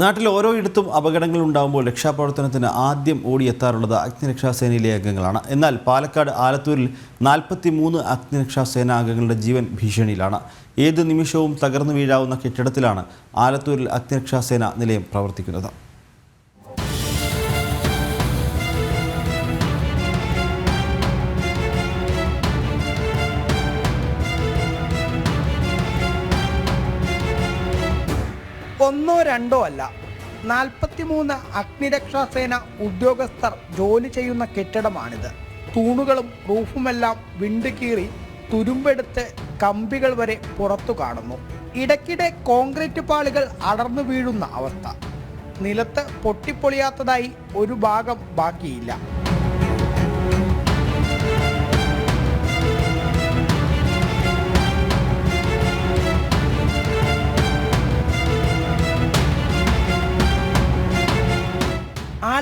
നാട്ടിൽ ഓരോയിടത്തും അപകടങ്ങൾ ഉണ്ടാകുമ്പോൾ രക്ഷാപ്രവർത്തനത്തിന് ആദ്യം ഓടിയെത്താറുള്ളത് അഗ്നിരക്ഷാസേനയിലെ അംഗങ്ങളാണ്. എന്നാൽ പാലക്കാട് ആലത്തൂരിൽ നാൽപ്പത്തി മൂന്ന് അഗ്നിരക്ഷാസേന അംഗങ്ങളുടെ ജീവൻ ഭീഷണിയിലാണ്. ഏത് നിമിഷവും തകർന്നു വീഴാവുന്ന കെട്ടിടത്തിലാണ് ആലത്തൂരിൽ അഗ്നിരക്ഷാസേന നിലയം പ്രവർത്തിക്കുന്നത്. ഒന്നോ രണ്ടോ അല്ല. നാൽപ്പത്തിമൂന്ന് അഗ്നിരക്ഷാസേന ഉദ്യോഗസ്ഥർ ജോലി ചെയ്യുന്ന കെട്ടിടമാണിത്. തൂണുകളും റൂഫുമെല്ലാം വിണ്ട് കീറി തുരുമ്പെടുത്ത് കമ്പികൾ വരെ പുറത്തു കാണുന്നു. ഇടയ്ക്കിടെ കോൺക്രീറ്റ് പാളികൾ അടർന്നു വീഴുന്ന അവസ്ഥ. നിലത്ത് പൊട്ടിപ്പൊളിയാത്തതായി ഒരു ഭാഗം ബാക്കിയില്ല.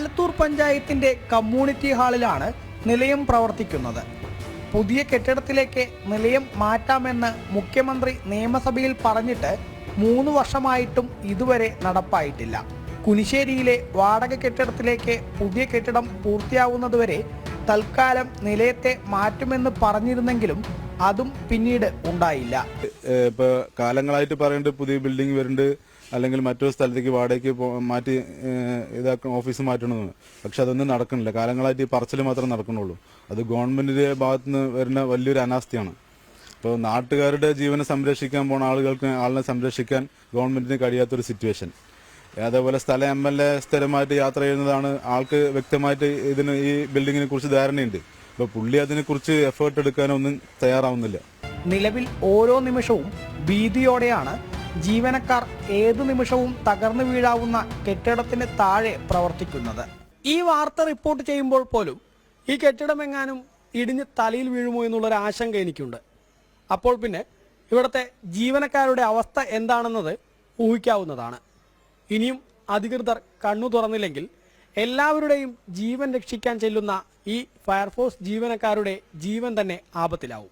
ആലത്തൂർ പഞ്ചായത്തിന്റെ കമ്മ്യൂണിറ്റി ഹാളിലാണ് നിലയം പ്രവർത്തിക്കുന്നത്. പുതിയ കെട്ടിടത്തിലേക്ക് നിലയം മാറ്റാമെന്ന് മുഖ്യമന്ത്രി നിയമസഭയിൽ പറഞ്ഞിട്ട് മൂന്ന് വർഷമായിട്ടും ഇതുവരെ നടപ്പായിട്ടില്ല. കുനിശ്ശേരിയിലെ വാടക കെട്ടിടത്തിലേക്ക് പുതിയ കെട്ടിടം പൂർത്തിയാവുന്നതുവരെ തൽക്കാലം നിലയത്തെ മാറ്റുമെന്ന് പറഞ്ഞിരുന്നെങ്കിലും അതും പിന്നീട് ഉണ്ടായില്ല. ഇപ്പൊ കാലങ്ങളായിട്ട് പറയുന്നുണ്ട് പുതിയ ബിൽഡിംഗ് വരുന്നുണ്ട് അല്ലെങ്കിൽ മറ്റൊരു സ്ഥലത്തേക്ക് വാടകയ്ക്ക് മാറ്റി ഇതാക്കണം ഓഫീസ് മാറ്റണമെന്ന്. പക്ഷെ അതൊന്നും നടക്കുന്നില്ല. കാലങ്ങളായിട്ട് ഈ പറച്ചിൽ മാത്രമേ നടക്കണുള്ളൂ അത് ഗവൺമെന്റിന്റെ ഭാഗത്ത് നിന്ന് വരുന്ന വലിയൊരു അനാസ്ഥയാണ്. ഇപ്പോൾ നാട്ടുകാരുടെ ജീവനെ സംരക്ഷിക്കാൻ പോണ ആളുകൾക്ക് ആളിനെ സംരക്ഷിക്കാൻ ഗവൺമെന്റിന് കഴിയാത്തൊരു സിറ്റുവേഷൻ. അതേപോലെ സ്ഥല എം എൽ എ സ്ഥിരമായിട്ട് യാത്ര ചെയ്യുന്നതാണ് ആൾക്ക് വ്യക്തമായിട്ട് ഇതിന് ഈ ബിൽഡിങ്ങിനെ കുറിച്ച് ധാരണയുണ്ട്. അപ്പോൾ പുള്ളി അതിനെക്കുറിച്ച് എഫേർട്ട് എടുക്കാനൊന്നും തയ്യാറാവുന്നില്ല. നിലവിൽ ഓരോ നിമിഷവും ഭീതിയോടെയാണ് ജീവനക്കാർ ഏതു നിമിഷവും തകർന്നു വീഴാവുന്ന കെട്ടിടത്തിന് താഴെ പ്രവർത്തിക്കുന്നത്. ഈ വാർത്ത റിപ്പോർട്ട് ചെയ്യുമ്പോൾ പോലും ഈ കെട്ടിടം എങ്ങാനും ഇടിഞ്ഞ് തലയിൽ വീഴുമോ എന്നുള്ളൊരു ആശങ്ക എനിക്കുണ്ട്. അപ്പോൾ പിന്നെ ഇവിടുത്തെ ജീവനക്കാരുടെ അവസ്ഥ എന്താണെന്നത് ഊഹിക്കാവുന്നതാണ്. ഇനിയും അധികൃതർ കണ്ണു തുറന്നില്ലെങ്കിൽ എല്ലാവരുടെയും ജീവൻ രക്ഷിക്കാൻ ചെല്ലുന്ന ഈ ഫയർഫോഴ്സ് ജീവനക്കാരുടെ ജീവൻ തന്നെ ആപത്തിലാവും.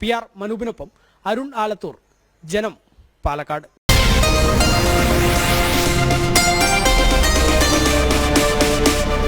പി ആർ മനൂപിനൊപ്പം അരുൺ ആലത്തൂർ ജനം പാലക്കാട്